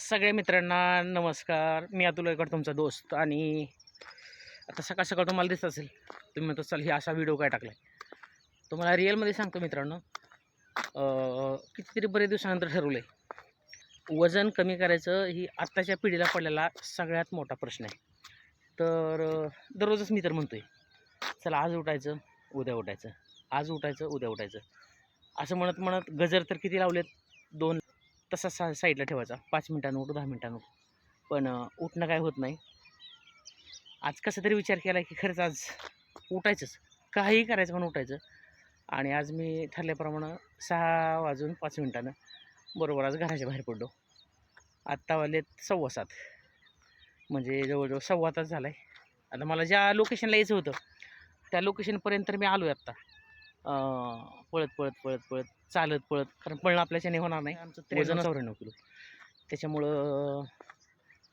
सगळ्या मित्रांना नमस्कार. मी अतुल एकड तुमचा दोस्त. आणि आता सकाळ सकाळ तुम्हाला दिसत असेल तुम्ही म्हणतो चल ही असा व्हिडिओ काय टाकला आहे तुम्हाला रिअलमध्ये सांगतो मित्रांनो कितीतरी बरेच दिवसानंतर ठरवलं आहे वजन कमी करायचं ही आत्ताच्या पिढीला पडलेला सगळ्यात मोठा प्रश्न आहे. तर दररोजच मी तर म्हणतो आहे चला आज उठायचं उद्या उठायचं. आज उठायचं उद्या उठायचं. असं म्हणत म्हणत गजर तर किती लावलेत? दोन तसा सा साईडला ठेवायचा. पाच मिनटानं उठू दहा मिनटानं उठू. पण उठणं काय होत नाही. आज कसं तरी विचार केला की खरंच आज उठायचंच. काहीही करायचं पण उठायचं. आणि आज मी ठरल्याप्रमाणे सहा वाजून पाच मिनटानं बरोबर आज घराच्या बाहेर पडलो. आत्ता वाजलेत सव्वा सात. म्हणजे जवळजवळ सव्वा तास झाला आहे आता मला ज्या लोकेशनला यायचं होतं त्या लोकेशनपर्यंत तर मी आलो आहे आत्ता पळत पळत पळत पळत. चालत पळत. कारण पळणं आपल्याच्याने होणार नाही. आमचं वजन चौऱ्याण्णव किलो. त्याच्यामुळं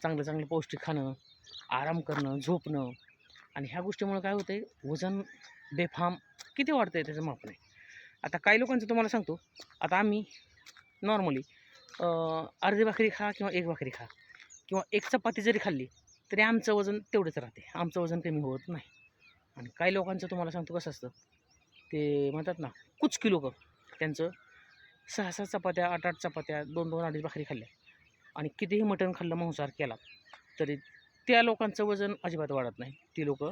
चांगलं चांगलं पौष्टिक खाणं आराम करणं झोपणं आणि ह्या गोष्टीमुळं काय होतं आहे वजन बेफाम किती वाढतं आहे त्याचं माप नाही. आता काही लोकांचं तुम्हाला सांगतो. आता आम्ही नॉर्मली अर्धी भाकरी खा किंवा एक भाकरी खा किंवा एक चपाती जरी खाल्ली तरी आमचं वजन तेवढंच राहते आमचं वजन कमी होत नाही. आणि काही लोकांचं तुम्हाला सांगतो कसं असतं ते म्हणतात ना कुचकी लोकं त्यांचं सहा सहा चपात्या आठ आठ चपात्या दोन दोन अडीच भाकरी खाल्ल्या. आणि कितीही मटण खाल्लं मांसाहार केला तरी त्या लोकांचं वजन अजिबात वाढत नाही. ती लोक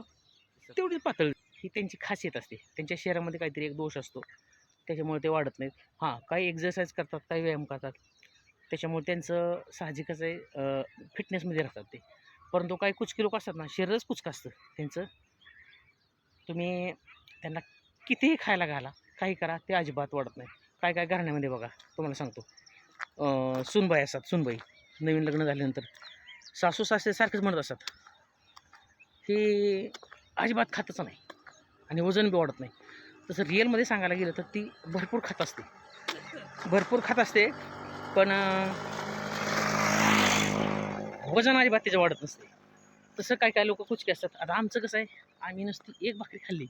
तेवढी पातळी. ही त्यांची खासियत असते. त्यांच्या शरीरामध्ये काहीतरी एक दोष असतो. त्याच्यामुळे ते वाढत नाहीत. हां काही एक्झरसाईज करतात काही व्यायाम करतात. त्याच्यामुळे त्यांचं साहजिकच आहे फिटनेसमध्ये राहतात ते. परंतु काही कुचकी लोक असतात ना शरीरच कुचकं असतं. त्यांचं तुम्ही त्यांना कितीही खायला घाला काही करा ते अजिबात वाढत नाही. काय काय घराण्यामध्ये बघा तुम्हाला सांगतो. सुनबाई असतात सुनबाई. नवीन लग्न झाल्यानंतर. सासू सासरे सारखेच म्हणत असतात. हे अजिबात खातच नाही. आणि वजन बी वाढत नाही. तसं रिअलमध्ये सांगायला गेलं तर ती भरपूर खात असते. भरपूर खात असते पण वजन अजिबात तिचं वाढत नसते. तसं काय काय लोक कुचके असतात. आता आमचं कसं आहे आम्ही नुसती एक भाकरी खाल्ली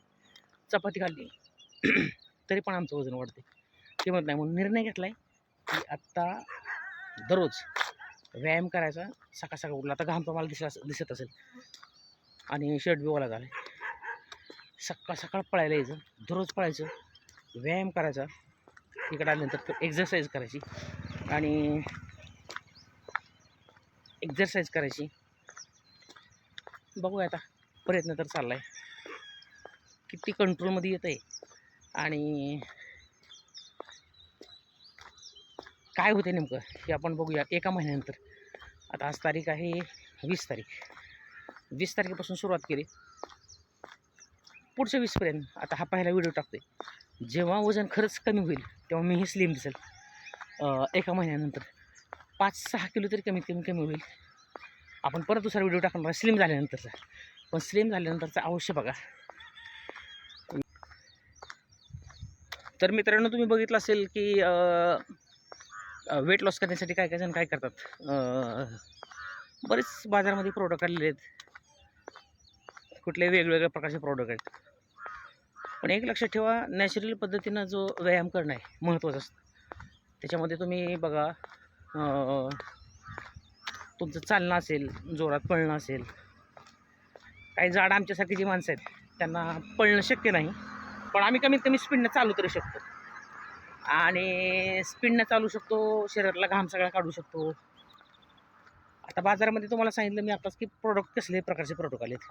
चपाती खाल्ली. तरी पण आमचं वजन वाढते ते म्हणत नाही म्हणून निर्णय घेतला आहे की आत्ता दररोज व्यायाम करायचा सकाळ सकाळ उठला आता घाम तुम्हाला दिसत दिसत असेल. आणि शर्ट बी ओला झाला सकाळ सकाळ पळायला यायचं दररोज पळायचं व्यायाम करायचा इकडे आल्यानंतर एक्झरसाईज करायची आणि एक्झरसाईज करायची. बघूया आता प्रयत्न तर चालला आहे किती कंट्रोलमध्ये येतं आहे आणि काय होते नेमकं हे आपण बघूया एका महिन्यानंतर. आता आज तारीख आहे वीस तारीख. वीस तारखेपासून सुरुवात केली. पुढच्या वीसपर्यंत आता हा पहिला व्हिडिओ टाकतोय. जेव्हा वजन खरंच कमी होईल तेव्हा मीही स्लिम दिसेल. एका महिन्यानंतर. पाच सहा किलो तरी कमीत कमी कमी होईल. आपण परत दुसरा व्हिडिओ टाकणार स्लिम झाल्यानंतरचा. पण स्लिम झाल्यानंतरचा अवश्य बघा. तर मित्रांनो तुम्ही बघितलं असेल की वेट लॉस करण्यासाठी काय काय जण काय करतात? बरेच बाजारामध्ये प्रोडक्ट आलेले आहेत. कुठले वेगवेगळ्या प्रकारचे प्रोडक्ट आहेत. पण एक लक्षात ठेवा नॅचरल पद्धतीनं जो व्यायाम करणं आहे महत्त्वाचं असतं. त्याच्यामध्ये तुम्ही बघा तुमचं चालणं असेल जोरात पळणं असेल. काही जाड आमच्यासारखी जी माणसं आहेत त्यांना पळणं शक्य नाही. पण आम्ही कमीत कमी स्पीडनं चालू तरी शकतो. आणि स्पीडनं चालू शकतो शरीरातला घाम सगळा काढू शकतो. आता बाजारामध्ये तुम्हाला सांगितलं मी आताच की प्रोडक्ट कसले प्रकारचे प्रोडक्ट आलेत.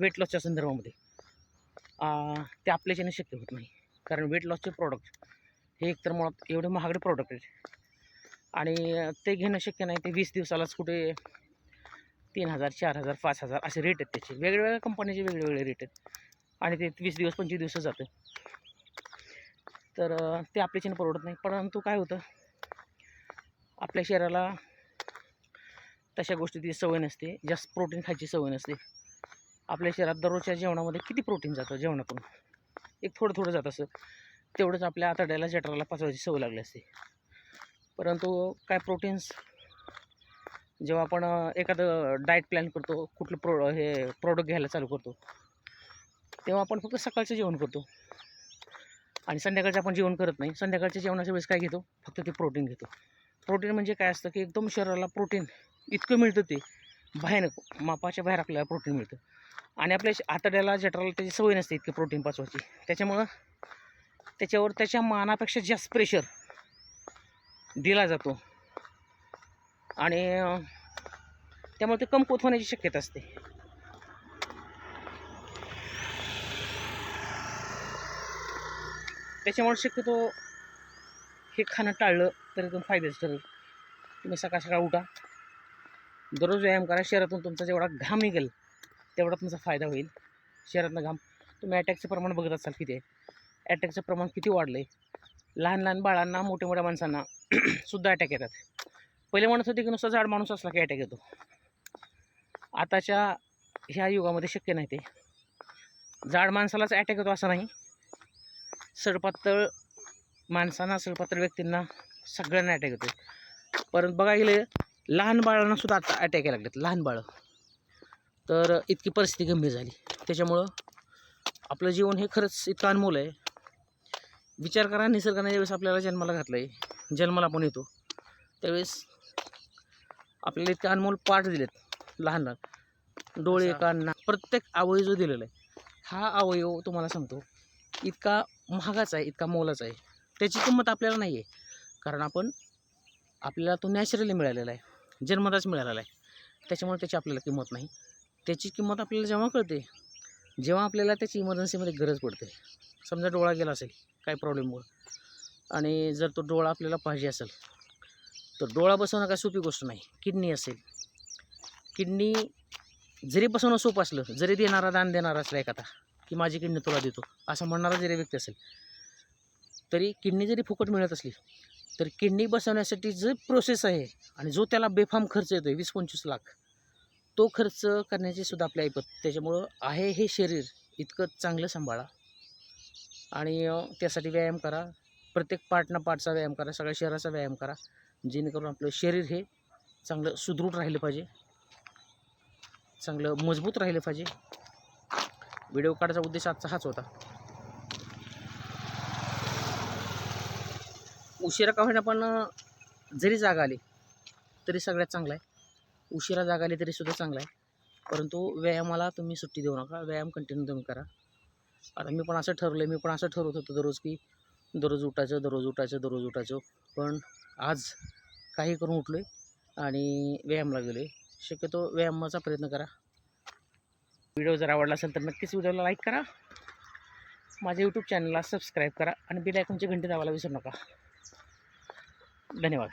वेट लॉसच्या संदर्भामध्ये. ते आपल्याच्याने शक्य होत नाही. कारण वेट लॉसचे प्रोडक्ट हे एकतर मुळात एवढे महागडे प्रोडक्ट आहेत. आणि ते घेणं शक्य नाही. ते वीस दिवसालाच कुठे तीन हजार चार हजार पाच हजार असे रेट आहेत त्याचे. वेगवेगळ्या कंपनीचे वेगवेगळे रेट आहेत. आणि ते वीस दिवस पंचवीस दिवस जातं तर ते आपल्याच्याने परवडत नाही. परंतु काय होतं? आपल्या शरीराला तशा गोष्टीची सवय नसते. जास्त प्रोटीन खायची सवय नसते. आपल्या शरीरात दररोजच्या जेवणामध्ये किती प्रोटीन जातं? जेवणातून. एक थोडं थोडं जात असं. तेवढंच आपल्या आतड्याला जठराला पाचवायची सवय लागली असते. परंतु काय प्रोटीन्स जेव्हा आपण एखादं डाएट प्लॅन करतो कुठलं प्रो हे प्रोडक्ट घ्यायला चालू करतो तेव्हा आपण फक्त सकाळचं जेवण करतो. आणि संध्याकाळचं आपण जेवण करत नाही. संध्याकाळच्या जेवणाच्या वेळेस काय घेतो? फक्त ते प्रोटीन घेतो. प्रोटीन म्हणजे काय असतं की एकदम शरीराला प्रोटीन इतकं मिळतं ते. भयानक. मापाच्या बाहेर आपल्याला प्रोटीन मिळतं. आणि आपल्या आतड्याला जठराला त्याची सवय नसते इतकी प्रोटीन पाचवायची. त्याच्यामुळं त्याच्यावर त्याच्या मानापेक्षा जास्त प्रेशर दिला जातो. आणि त्यामुळे ते कमकुवत होण्याची शक्यता असते. त्याच्यामुळे शक्यतो हे खाणं टाळलं तरी तुम फायद्याचं ठरेल. तुम्ही सकाळ सकाळ उठा. दररोज व्यायाम करा. शहरातून तुमचा जेवढा घाम निघेल तेवढा तुमचा फायदा होईल. शहरातनं घाम तुम्ही अटॅकचं प्रमाण बघत असाल किती आहे. अटॅकचं प्रमाण किती वाढलं आहे लहान लहान बाळांना मोठ्या मोठ्या माणसांना सुद्धा अटॅक येतात. पहिले म्हणत होते की नुसता जाड माणूस असला की अटॅक येतो. आताच्या ह्या युगामध्ये शक्य नाही ते. जाड माणसालाच अटॅक येतो असं नाही. सडपातळ माणसांना सडपातळ व्यक्तींना सगळ्यांना अटॅक येतो परंतु बघा गेले लहान बाळांना सुद्धा आता अटॅक यायला लागलेत लहान बाळं. तर इतकी परिस्थिती गंभीर झाली. त्याच्यामुळं आपलं जीवन हे खरंच इतकं अनमोल आहे. विचार करा निसर्गाने ज्यावेळेस आपल्याला जन्माला घातलं आहे जन्माला आपण येतो त्यावेळेस आपल्याला इतके अनमोल पाठ दिलेत लहान लहान डोळे कान नाक प्रत्येक अवयव जो दिलेला आहे हा अवयव तुम्हाला सांगतो इतका महागाच आहे इतका मोलाच आहे. त्याची किंमत आपल्याला नाही आहे कारण आपण आपल्याला तो नॅचरली मिळालेला आहे. जन्मताच मिळालेला आहे. त्याच्यामुळे त्याची आपल्याला किंमत नाही. त्याची किंमत आपल्याला जेव्हा कळते जेव्हा आपल्याला त्याची इमर्जन्सीमध्ये गरज पडते. समजा डोळा गेला असेल काही प्रॉब्लेममुळं आणि जर तो डोळा आपल्याला पाहिजे असेल तर डोळा बसवणं काय सोपी गोष्ट नाही. किडनी असेल. किडनी जरी बसवणं सोपं असलं जरी देणारा दान देणारा असला एखादा की माझी किडनी तुला देतो. असं म्हणणारा जरी व्यक्ती असेल तरी किडनी जरी फुकट मिळत असली तर किडनी बसवण्यासाठी जे प्रोसेस आहे आणि जो त्याला बेफाम खर्च येतो आहे वीस पंचवीस लाख तो खर्च करण्याची सुद्धा आपल्या ऐपत. त्याच्यामुळं आहे हे शरीर इतकं चांगलं सांभाळा. आणि त्यासाठी व्यायाम करा. प्रत्येक पार्टना पार्टचा व्यायाम करा. सगळ्या शरीराचा व्यायाम करा. जेणेकरून आपलं शरीर हे चांगलं सुदृढ राहिलं पाहिजे. चांगलं मजबूत राहिलं पाहिजे. व्हिडिओ काढायचा उद्देश आजचा हाच होता. उशिरा का होईना पण जरी जागा आली तरी सगळ्यात चांगलं आहे. उशिरा जागा आली तरीसुद्धा चांगला चांगलं आहे. परंतु व्यायामाला तुम्ही सुट्टी देऊ नका. व्यायाम कंटिन्यू तुम्ही करा. आता मी पण असं ठरलं आहे मी पण असं ठरवत होतो दररोज की दररोज उठायचं दररोज उठायचं दररोज उठायचं. पण आज काही करून उठलो आहे आणि व्यायामला गेलो आहे शक्यतो व्यायामाचा प्रयत्न करा. व्हिडिओ जर आवडला असेल तर नक्कीच व्हिडिओला लाईक करा. माझ्या यूट्यूब चॅनलला सबस्क्राईब करा आणि बेल आयकॉनची घंटी दाबायला विसरू नका. धन्यवाद.